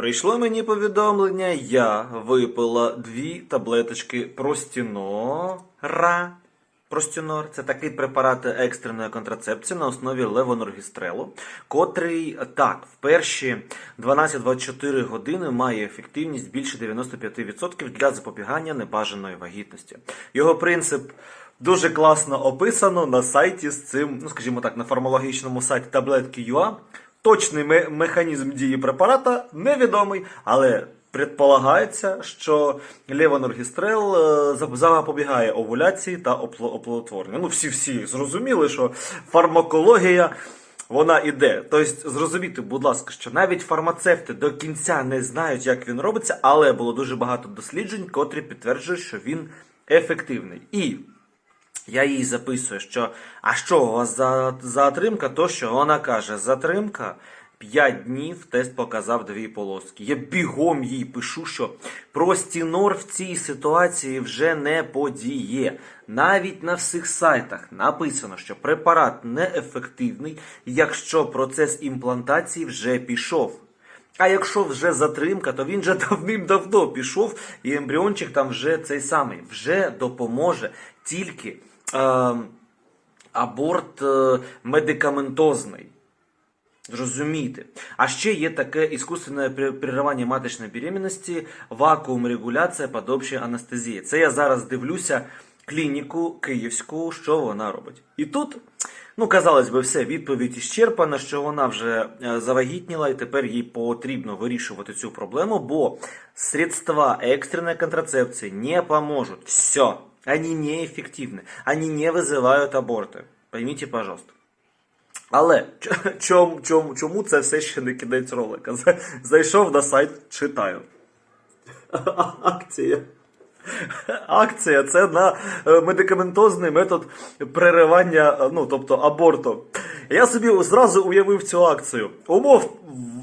Прийшло мені повідомлення, я випила дві таблеточки простінора. Простінор це такий препарат екстреної контрацепції на основі левоноргістрелу, котрий так в перші 12-24 години має ефективність більше 95% для запобігання небажаної вагітності. Його принцип дуже класно описано на сайті з цим, ну скажімо так, на фармологічному сайті таблетки.ua. Точний механізм дії препарата невідомий, але предполагається, що левоноргістрел е, запобігає овуляції та опло- оплодотворенню. Ну, всі всі зрозуміли, що фармакологія вона іде. Тобто, зрозумійте, будь ласка, що навіть фармацевти до кінця не знають, як він робиться, але було дуже багато досліджень, котрі підтверджують, що він ефективний. І я їй записую, що а що у вас за затримка? То що вона каже, затримка 5 днів, тест показав дві полоски. Я бігом їй пишу, що простінор в цій ситуації вже не подіє. Навіть на всіх сайтах написано, що препарат неефективний, якщо процес імплантації вже пішов. А якщо вже затримка, то він вже давним-давно пішов, і ембріончик там вже цей самий вже допоможе тільки е, аборт е, медикаментозний. Зрозумійте. А ще є таке іскусственне переривання маточної беременності, вакуум регуляція під общою анестезією. Це я зараз дивлюся клініку київську, що вона робить. І тут, ну казалось би, все, відповідь іщерпана, що вона вже е, завагітніла, і тепер їй потрібно вирішувати цю проблему, бо средства екстреної контрацепції не поможуть. Все. Они неэффективны. Они не вызывают аборти. Поймите, пожалуйста. Але ч- чом, чом, чому це все ще не кінець ролика? За- Зайшов на сайт, читаю. Акція. Акція це на е, медикаментозний метод переривання, е, ну тобто аборту. Я собі зразу уявив цю акцію. Умов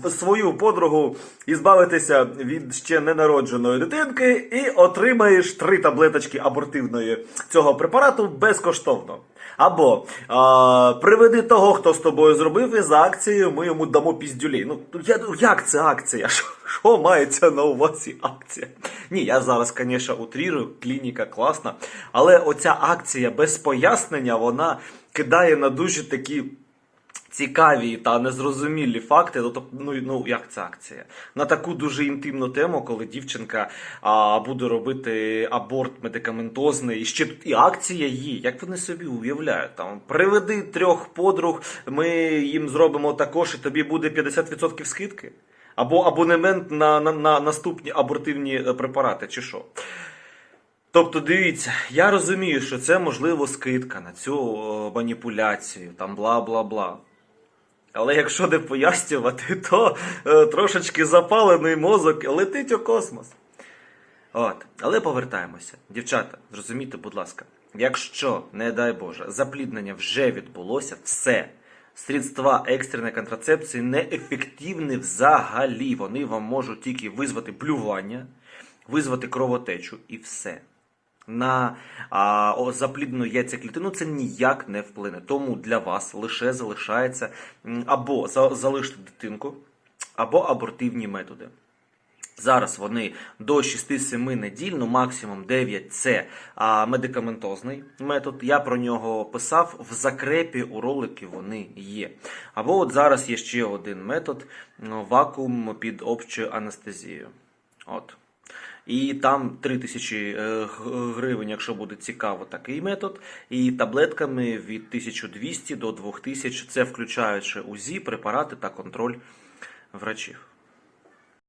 свою подругу ізбавитися від ще ненародженої дитинки і отримаєш три таблеточки абортивної цього препарату безкоштовно. Або а, приведи того, хто з тобою зробив, і за акцією ми йому дамо піздюлей. Ну я, як це акція? Що мається на увазі акція? Ні, я зараз, звісно, утрірую, клініка класна, але оця акція без пояснення вона кидає на дуже такі. Цікаві та незрозумілі факти, ну, тобто, ну, ну як це акція? На таку дуже інтимну тему, коли дівчинка а, буде робити аборт медикаментозний, і ще і акція є. Як вони собі уявляють? Там приведи трьох подруг, ми їм зробимо також, і тобі буде 50% скидки? Або абонемент на, на, на наступні абортивні е, препарати, чи що? Тобто, дивіться, я розумію, що це можливо скидка на цю маніпуляцію, там бла бла бла. Але якщо не пояснювати, то е, трошечки запалений мозок летить у космос. От. Але повертаємося. Дівчата, зрозумійте, будь ласка, якщо, не дай Боже, запліднення вже відбулося, все. Средства екстреної контрацепції неефективні взагалі. Вони вам можуть тільки визвати блювання, визвати кровотечу і все. На а, о, запліднену яйцеклітину це ніяк не вплине. Тому для вас лише залишається або за- залишити дитинку, або абортивні методи. Зараз вони до 6-7 неділь, ну максимум 9 це а, медикаментозний метод. Я про нього писав в закрепі у ролики вони є. Або от зараз є ще один метод ну, вакуум під общою анестезією. От. І там 3 тисячі гривень, якщо буде цікаво, такий метод. І таблетками від 1200 до 2000, це включаючи УЗІ, препарати та контроль врачів.